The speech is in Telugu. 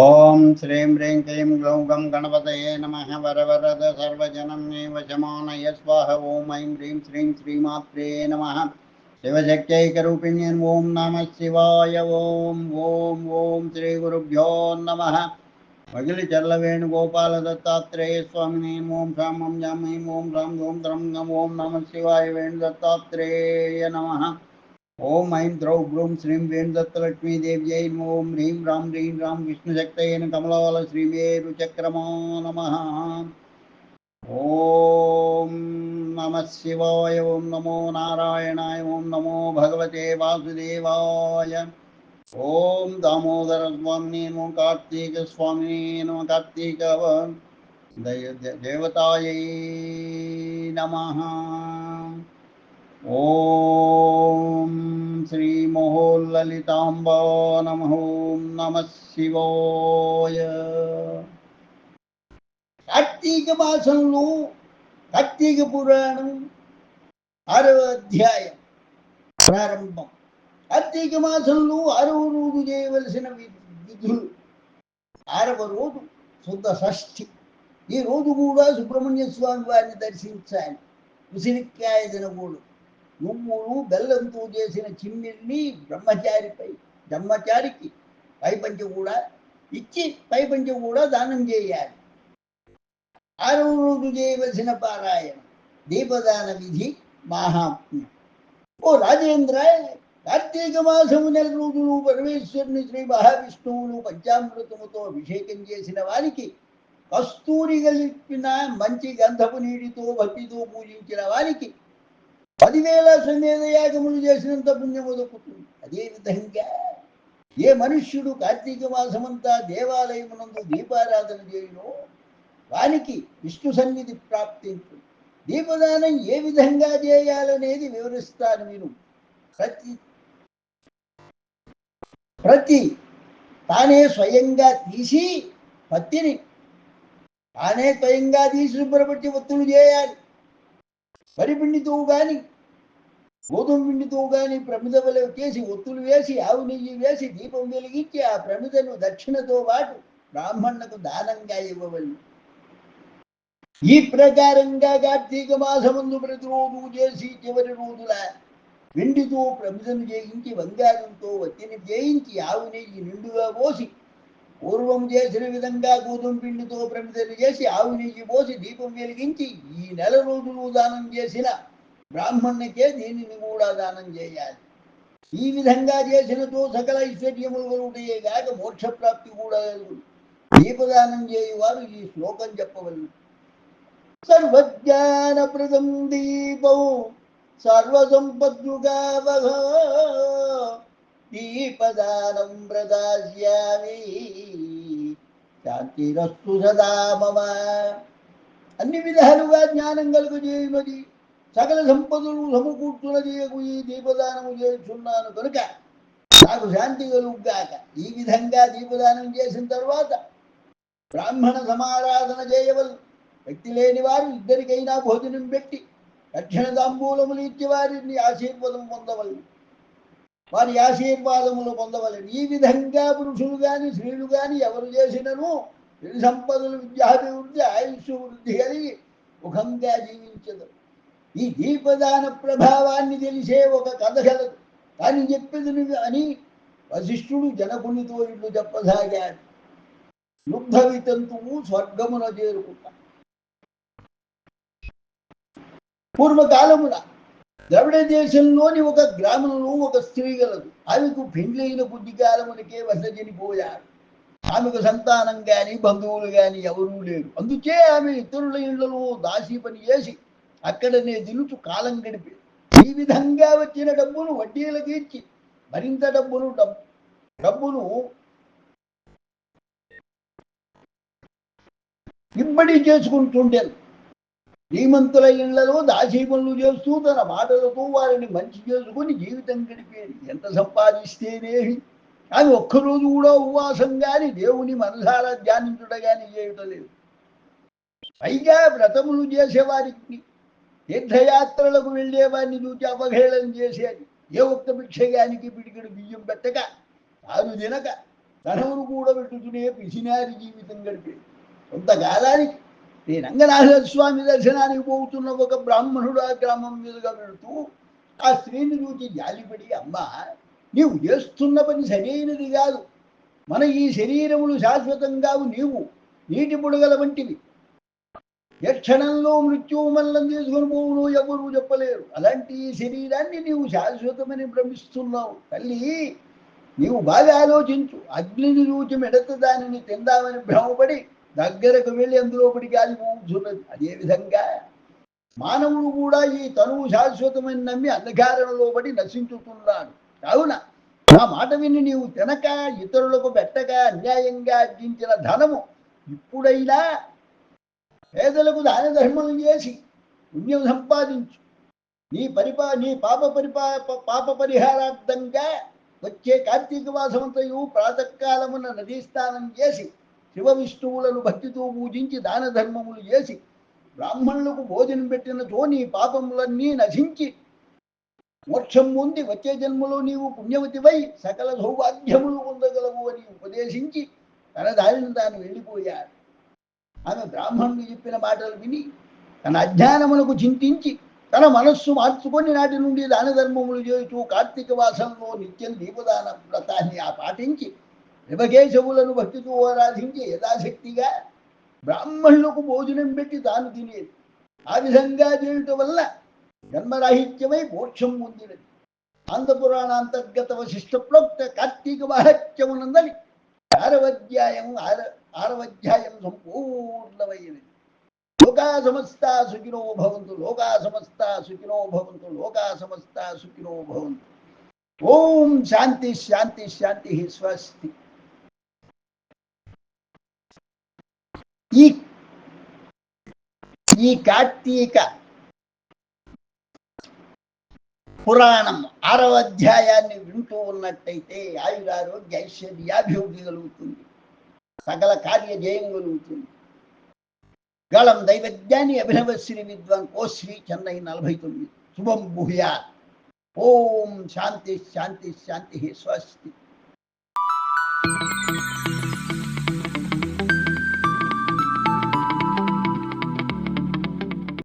ॐ श्रीं ह्रीं क्लीं ग्लौं गं गणपतये नमः वरवरद सर्वजनमे वशमानय स्वाह ॐ ऐं ह्रीं श्रीं श्रीमात्रे नमः। शिवशक्त्यैकरूपिण्यन् ॐ नमः शिवाय, ॐ ॐ ॐ श्रीगुरुभ्यो नमः। वगिलिचर्लवेणुगोपालदत्तात्रेयस्वामिने ॐ श्रां मं जां ॐ ॐ ॐ ॐ नमः शिवाय वेणुदत्तात्रेय नमः। ओम ऐं द्रौ ब्रूं श्रीं वेणुदत्तलक्ष्मीदेव्यै नमो ॐ ह्रीं रां ह्रीं रां विष्णुशक्तये कमलाल श्रीमेरुचक्रमा नमः ॐ नमः शिवाय, ॐ नमो नारायणाय, ॐ नमो भगवते वासुदेवाय। ॐ दामोदरस्वामिने नमो कार्तीकस्वामिने नमः कार्तीकव देवतायै नमः। ఓం దామోదర స్వామిని నమో కార్తీక శ్రీ మహోల్లలితాంబా నమ నమ శివాయ. కార్తీక మాసంలో కార్తీక పురాణం ఆరవ అధ్యాయం ప్రారంభం. కార్తీక మాసంలో ఆరవ రోజు చేయవలసిన విధులు. ఆరవ రోజు శుద్ధ షష్ఠి. ఈ రోజు కూడా సుబ్రహ్మణ్య స్వామి వారిని దర్శించాలి. ఉసిరికాయ తినకూడదు. నువ్వులు బెల్లంతో చేసిన చిమ్మిల్ని బ్రహ్మచారిపై బ్రహ్మచారికి పైపంచ కూడా ఇచ్చి పైపంచ కూడా దానం చేయాలి. ఆరవ రోజు చేయవలసిన పారాయణం దీపదాన విధి మహాత్మ్యం ఓ రాజేంద్ర కార్తీక మాసము నెల రోజులు పరమేశ్వరుని శ్రీ మహావిష్ణువును పంచామృతముతో అభిషేకం చేసిన వారికి కస్తూరి కలిపిన మంచి గంధపు నీటితో భక్తితో పూజించిన వారికి పదివేల సమేత యాగములు చేసినంత పుణ్యం దొక్కుతుంది అదేవిధంగా ఏ మనుష్యుడు కార్తీక మాసమంతా దేవాలయమునందు దీపారాధన చేయునో వానికి విష్ణు సన్నిధి ప్రాప్తించు దీపదానం ఏ విధంగా చేయాలనేది వివరిస్తాను మీరు ప్రతి ప్రతి తానే స్వయంగా తీసి పత్తిని తానే స్వయంగా తీసి శుభ్రపట్టి ఒత్తులు చేయాలి. వరిపిండితో కానీ గోధుమ పిండితో కానీ ప్రమిద వలె చేసి ఒత్తులు వేసి ఆవు నెయ్యి వేసి దీపం వెలిగించి ఆ ప్రమిదను దక్షిణతో పాటు బ్రాహ్మణులకు దానంగా ఇవ్వవలను. ఈ ప్రకారంగా కార్తీక మాసమందు ప్రతిరోజు చేసి చివరి రోజుల వెండితో ప్రమిదను చేయించి బంగారంతో వత్తిని చేయించి ఆవు నెయ్యి నిండుగా పోసి పూర్వం చేసిన విధంగా గోధుమ పిండితో ప్రమిదలు చేసి ఆవు నెయ్యి పోసి దీపం వెలిగించి ఈ నెల రోజులు దానం చేసిన బ్రాహ్మణునికే దీనిని కూడా దానం చేయాలి ఈ విధంగా చేసినతో సకల ఐశ్వర్యములు కలుగుతాయే గాక మోక్ష ప్రాప్తి కూడా కలుగుతుంది దీపదానం చేయువారు ఈ శ్లోకం చెప్పవలను సర్వజ్ఞానప్రదం దీపం సర్వసంపద్యుగావహ దీపదానం ప్రదాస్యామి శాంతిరస్తు సదా మమ అన్ని విధాలుగా జ్ఞానం కలుగు చేయమది సకల సంపదలు సమకూర్చుల చేయకు ఈ దీపదానము చేస్తున్నాను కనుక నాకు శాంతి కలుగుగాక. ఈ విధంగా దీపదానం చేసిన తర్వాత బ్రాహ్మణ సమారాధన చేయవలు వ్యక్తి లేని వారు ఇద్దరికైనా భోజనం పెట్టి రక్షణ తాంబూలములు ఇచ్చి వారిని ఆశీర్వాదం పొందవలను. వారి ఆశీర్వాదములు పొందవలను. ఈ విధంగా పురుషులు గాని స్త్రీలు గాని ఎవరు చేసినను సంపదలు విద్యాభివృద్ధి ఆయుష్ వృద్ధి కలిగి ముఖంగా జీవించదు ఈ దీపదాన ప్రభావాన్ని తెలిసే ఒక కథ కలదు. కానీ చెప్పేది నువ్వు అని వశిష్ఠుడు జనకునితో ఇల్లు చెప్పసాగాడు. లుబ్ధ వితంతువు స్వర్గమున చేరుకుంటా. పూర్వకాలమున ద్రవిడ దేశంలోని ఒక గ్రామంలో ఒక స్త్రీ గలదు. ఆమెకు పెండ్లైన బుద్ధి కాలమునకే వస చనిపోయాడు ఆమెకు సంతానం గాని బంధువులు కానీ ఎవరూ లేరు. అందుకే ఆమె ఇతరుల ఇళ్ళలో దాసి పని చేసి అక్కడనే దిలుచు కాలం గడిపి ఈ విధంగా వచ్చిన డబ్బును వడ్డీలకు ఇచ్చి మరింత డబ్బును డబ్బును ఇబ్బడి చేసుకుంటుండేది శ్రీమంతుల ఇళ్ళలో దాసీ పనులు చేస్తూ తన మాటలతో వారిని మంచి చేసుకుని జీవితం గడిపేది. ఎంత సంపాదిస్తేనేమి? కానీ ఒక్కరోజు కూడా ఉపవాసం గాని దేవుని మనసారా ధ్యానించుట గాని చేయటం లేదు. పైగా వ్రతములు చేసేవారికి తీర్థయాత్రలకు వెళ్ళేవాడిని చూచి అవహేళన చేసేది. ఏ ఒక్క భిక్షగానికి పిడికిడు బియ్యం పెట్టక తాను తినక ధనమును కూడా పెట్టుకునే పిసినారి జీవితం గడిపే కొంతకాలానికి నేను రంగనాథ స్వామి దర్శనానికి పోతున్న ఒక బ్రాహ్మణుడు ఆ గ్రామం మీదుగా వెళుతూ ఆ స్త్రీని చూచి జాలిపడి అమ్మా నీవు చేస్తున్న పని సరైనది కాదు. మన ఈ శరీరములు శాశ్వతం కావు నీవు నీటి బుడగల వంటివి. ఏ క్షణంలో మృత్యు మల్లం తీసుకుని పోవును ఎవరు చెప్పలేరు. అలాంటి శరీరాన్ని నీవు శాశ్వతమని భ్రమిస్తున్నావు. తల్లి నీవు బాగా ఆలోచించు. అగ్నిని చూచి మెడత దానిని తిందామని భ్రమపడి దగ్గరకు వెళ్ళి అందులో పడి గాలి పోతున్నది అదేవిధంగా మానవుడు కూడా ఈ తనువు శాశ్వతమని నమ్మి అంధకారంలో పడి నశించుతున్నాడు. కావున నా మాట విని నీవు తినక ఇతరులకు పెట్టక అన్యాయంగా అర్జించిన ధనము ఇప్పుడైనా పేదలకు దాన ధర్మం చేసి పుణ్యం సంపాదించు. నీ పరిపా నీ పాప పరిపా పాప పరిహారార్థంగా వచ్చే కార్తీక మాసమంతయు ప్రాతకాలమున నదీ స్నానం చేసి శివ విష్ణువులను భక్తితో పూజించి దాన ధర్మములు చేసి బ్రాహ్మణులకు భోజనం పెట్టినతో నీ పాపములన్నీ నశించి మోక్షం పొంది వచ్చే జన్మలో నీవు పుణ్యవతివై సకల సౌభాగ్యములు పొందగలవు అని ఉపదేశించి తన దారిని తాను వెళ్ళిపోయాడు. ఆమె బ్రాహ్మణుడు చెప్పిన మాటలు విని తన అజ్ఞానములకు చింతించి తన మనస్సు మార్చుకొని నాటి నుండి దాన ధర్మములు చేస్తూ కార్తీక మాసంలో నిత్యం దీపదాన వ్రతాన్ని ఆ పాటించి శివకేశవులను భక్తితో ఆరాధించి యథాశక్తిగా బ్రాహ్మణులకు భోజనం పెట్టి తాను తినేది. ఆ విధంగా చేయటం వల్ల జన్మరాహిత్యమై మోక్షం పొందినది. ఆంధ్రపురాణ అంతర్గత వశిష్ట ప్రోక్త కార్తీక మహత్యమునందని ఆరవధ్యాయం ఆర ఆరవధ్యాయం సంపూర్ణమైనది. లోకా సమస్త సుఖినో భవంతు లోకా సమస్త సుఖినో భవంతు లోకా సమస్త సుఖినో భవంతు. ఓం శాంతి శాంతి శాంతి స్వస్తి. ఈ ఈ కార్తీక పురాణం ఆరవ అధ్యాయాన్ని వింటూ ఉన్నట్టయితే ఆయురారోగ్య ఐశ్వర్యాభివృద్ధి కలుగుతుంది. సకల కార్య జయం కలుగుతుంది గళం దైవజ్ఞాని అభినవ శ్రీ విద్వాన్ ఓ శ్రీ చెన్నై నలభై తొమ్మిది. శుభం భూయా ఓం శాంతి శాంతి శాంతి స్వస్తి.